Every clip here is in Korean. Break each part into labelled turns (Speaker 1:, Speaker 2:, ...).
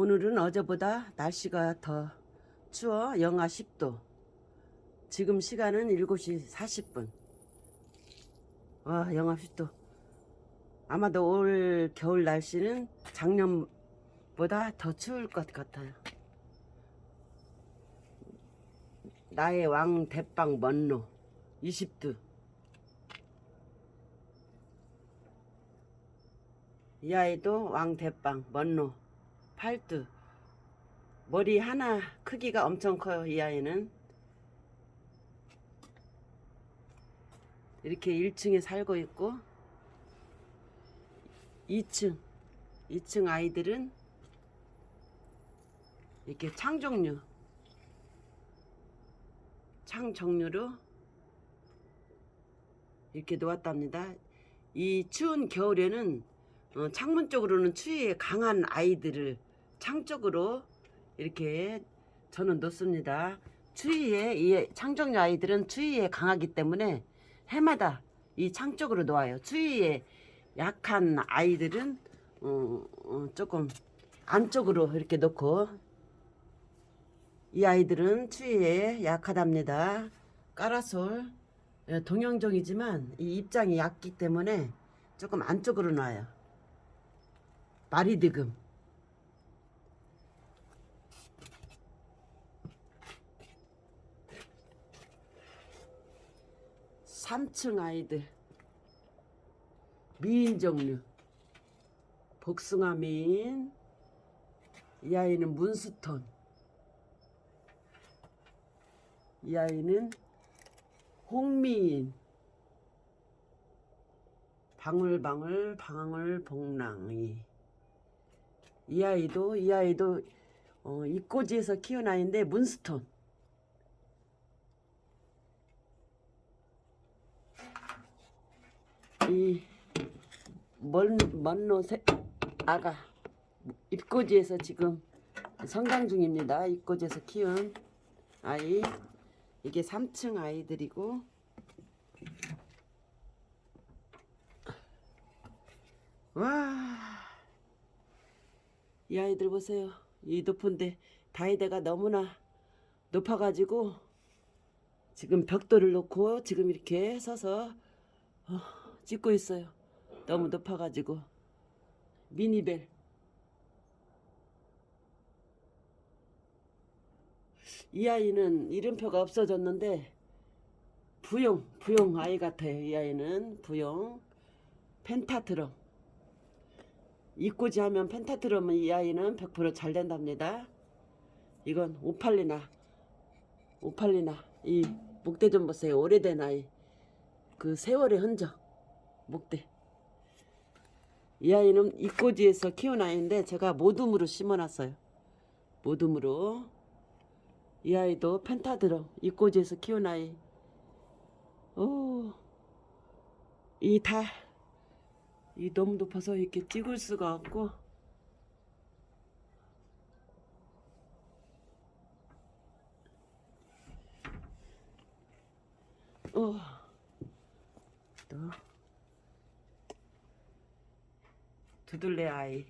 Speaker 1: 오늘은 어제보다 날씨가 더 추워 영하 10도. 지금 시간은 7시 40분. 와, 영하 10도. 아마도 올 겨울 날씨는 작년보다 더 추울 것 같아요. 나의 왕 대빵 먼로 20도. 이 아이도 왕 대빵 먼로 8두. 머리 하나 크기가 엄청 커요, 이 아이는. 이렇게 1층에 살고 있고 2층 2층 아이들은 이렇게 창 종류 창 종류로 이렇게 놓았답니다. 이 추운 겨울에는 어, 창문 쪽으로는 추위에 강한 아이들을 창 쪽으로 이렇게 저는 놓습니다. 추위에 이 창종류 아이들은 추위에 강하기 때문에 해마다 이 창 쪽으로 놓아요. 추위에 약한 아이들은 어, 어, 조금 안쪽으로 이렇게 놓고 이 아이들은 추위에 약하답니다. 까라솔 예, 동양종이지만 이 입장이 얕기 때문에 조금 안쪽으로 놔요. 마리드금 3층 아이들. 미인 종류. 복숭아 미인. 이 아이는 문스톤 이 아이는 홍미인. 방울방울 방울복랑이. 이 아이도 이 아이도 어, 이꼬지에서 키운 아이인데 문스톤 이 먼, 먼로 새, 아가 입꼬지에서 지금 성장 중입니다. 입꼬지에서 키운 아이 이게 3층 아이들이고 와. 이 아이들 보세요. 이 높은데 다이대가 너무나 높아가지고 지금 벽돌을 놓고 지금 이렇게 서서 어, 찍고 있어요. 너무 높아가지고 미니벨 이 아이는 이름표가 없어졌는데 부용 부용 아이 같아요. 이 아이는 부용 펜타트럼 이꼬지 하면 펜타트럼은 이 아이는 100%잘 된답니다. 이건 오팔리나 오팔리나 이 목대 좀 보세요. 오래된 아이 그 세월의 흔적 목대. 이 아이는 이꼬지에서 키운 아이인데 제가 모둠으로 심어놨어요. 모둠으로. 이 아이도 펜타드럼 이꼬지에서 키운 아이. 오 이 다 이 너무 높아서 이렇게 찍을 수가 없고 어. 또 두들레 아이.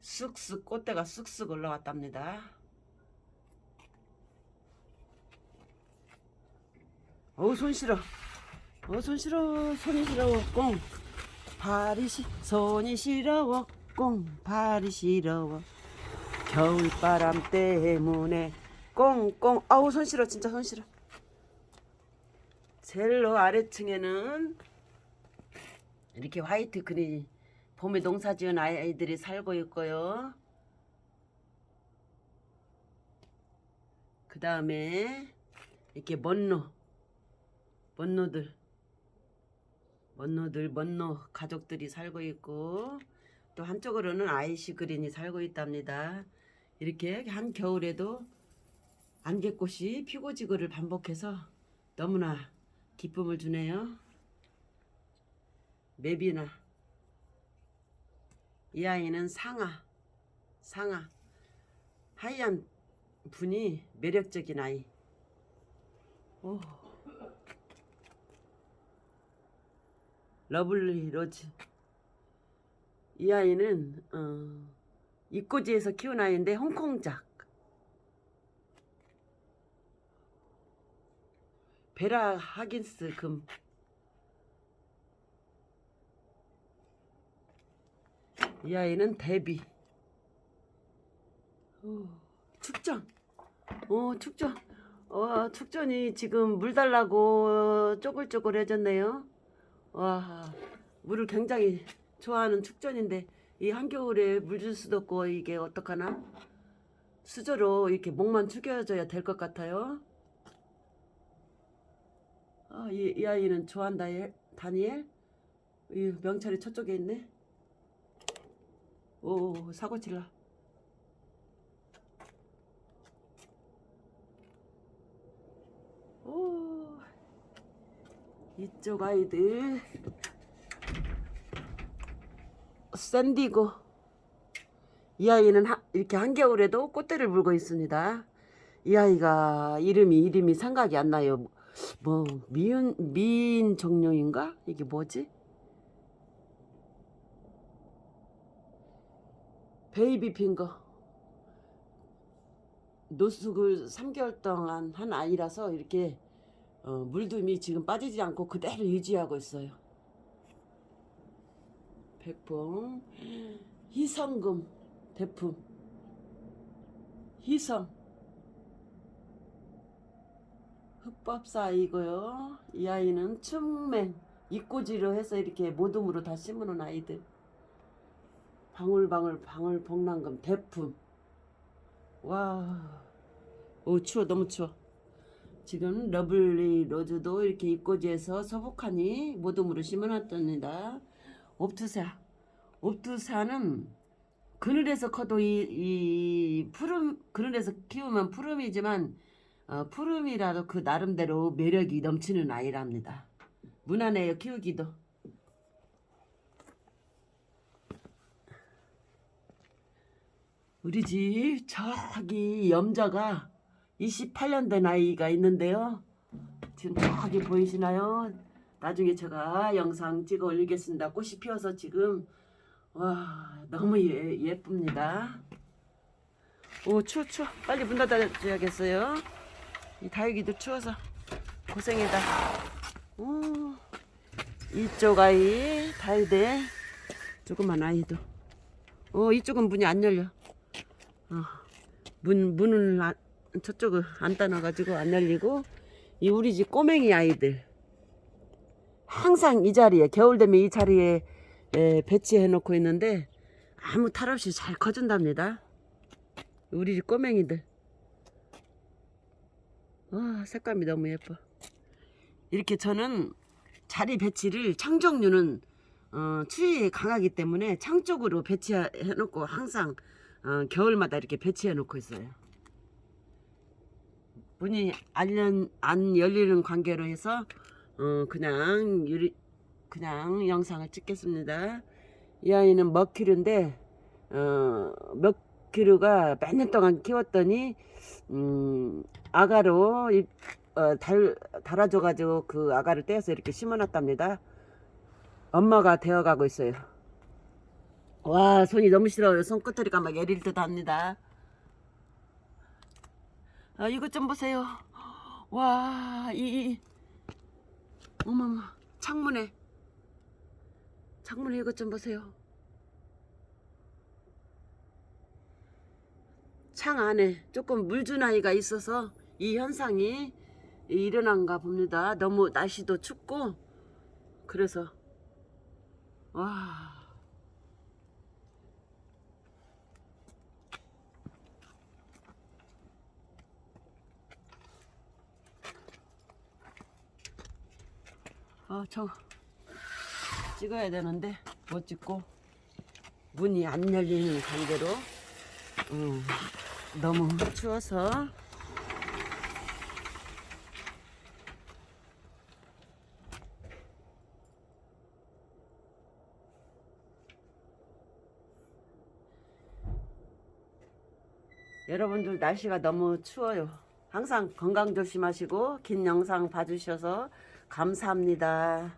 Speaker 1: 쑥쑥 꽃대가 쑥쑥 올라왔답니다. 어우 손 시려 어손 시려 손이 시려워 꽁 발이 시 손이 시려워 꽁 발이 시려워. 겨울바람 때문에 꽁꽁. 아우 손 시려 진짜 손 시려 젤로 아래층에는 이렇게 화이트 그린 봄에 농사 지은 아이들이 살고 있고요. 그 다음에 이렇게 먼노, 먼노들, 먼노들, 먼노 가족들이 살고 있고 또 한쪽으로는 아이시 그린이 살고 있답니다. 이렇게 한 겨울에도 안개꽃이 피고 지고를 반복해서 너무나 기쁨을 주네요. 맵이나 이 아이는 상아 상아 하얀 분이 매력적인 아이 오. 러블리 로즈 이 아이는 어, 입고지에서 키운 아이인데 홍콩작. 베라 하긴스 금. 이 아이는 데비. 어, 축전. 어, 축전. 어, 축전이 지금 물 달라고 쪼글쪼글해졌네요. 와, 물을 굉장히 좋아하는 축전인데 이 한겨울에 물 줄 수도 없고 이게 어떡하나? 수저로 이렇게 목만 축여줘야 될 것 같아요. 아, 이, 이 아이는 좋아한다, 얘. 다니엘. 이 명찰이 저쪽에 있네. 오, 사고 칠라. 오, 이쪽 아이들. 샌디고. 이 아이는 하, 이렇게 한겨울에도 꽃대를 물고 있습니다. 이 아이가 이름이 이름이 생각이 안 나요. 뭐 미인 미인 종룡인가? 이게 뭐지? 베이비 핑거. 노숙을 3개월 동안 한 아이라서 이렇게 어, 물둠이 지금 빠지지 않고 그대로 유지하고 있어요. 백봉, 희성금, 대품, 희성, 흑밥사이고요. 이 아이는 춘맹, 입꼬지로 해서 이렇게 모둠으로 다 심어놓은 아이들. 방울방울 방울 복랑금 대품. 와, 오 추워 너무 추워. 지금 러블리 로즈도 이렇게 입꼬지에서 서복하니 모둠으로 심어놨답니다. 옵투사. 옵투사는 그늘에서 커도 이, 이 푸름, 그늘에서 키우면 푸름이지만, 어, 푸름이라도 그 나름대로 매력이 넘치는 아이랍니다. 무난해요, 키우기도. 우리 집 저기 염자가 28년 된 아이가 있는데요. 지금 저기 보이시나요? 나중에 제가 영상 찍어 올리겠습니다. 꽃이 피어서 지금 와 너무 예, 예쁩니다. 오 추워 추워 빨리 문 닫아줘야겠어요. 이 다육이도 추워서 고생이다. 오 이쪽 아이 다육대 조그만 아이도. 어 이쪽은 문이 안 열려. 어, 문 문을 안, 저쪽을 안 따놔가지고 안 열리고 이 우리 집 꼬맹이 아이들. 항상 이 자리에 겨울 되면 이 자리에 에, 배치해 놓고 있는데 아무 탈 없이 잘 커준답니다. 우리 집 꼬맹이들. 와 색감이 너무 예뻐. 이렇게 저는 자리 배치를 창 종류는 어, 추위에 강하기 때문에 창 쪽으로 배치해 놓고 항상 어, 겨울마다 이렇게 배치해 놓고 있어요. 문이 안, 연- 안 열리는 관계로 해서 어 그냥 유리 그냥 영상을 찍겠습니다. 이 아이는 머큐르인데 어 머큐르가 몇 년 동안 키웠더니 음 아가로 이- 어, 달 달아줘가지고 그 아가를 떼어서 이렇게 심어놨답니다. 엄마가 되어가고 있어요. 와 손이 너무 싫어요. 손끝터리가 막 예릴 듯 합니다. 아 이것 좀 보세요. 와 이 이, 어머머 창문에 창문에 이것 좀 보세요 창 안에 조금 물준 아이가 있어서 이 현상이 일어난가 봅니다 너무 날씨도 춥고 그래서 와 아, 저 찍어야 되는데 못 찍고 문이 안 열리는 관계로 음, 너무 추워서 여러분들 날씨가 너무 추워요. 항상 건강 조심하시고 긴 영상 봐주셔서 감사합니다.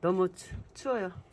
Speaker 1: 너무 추, 추워요.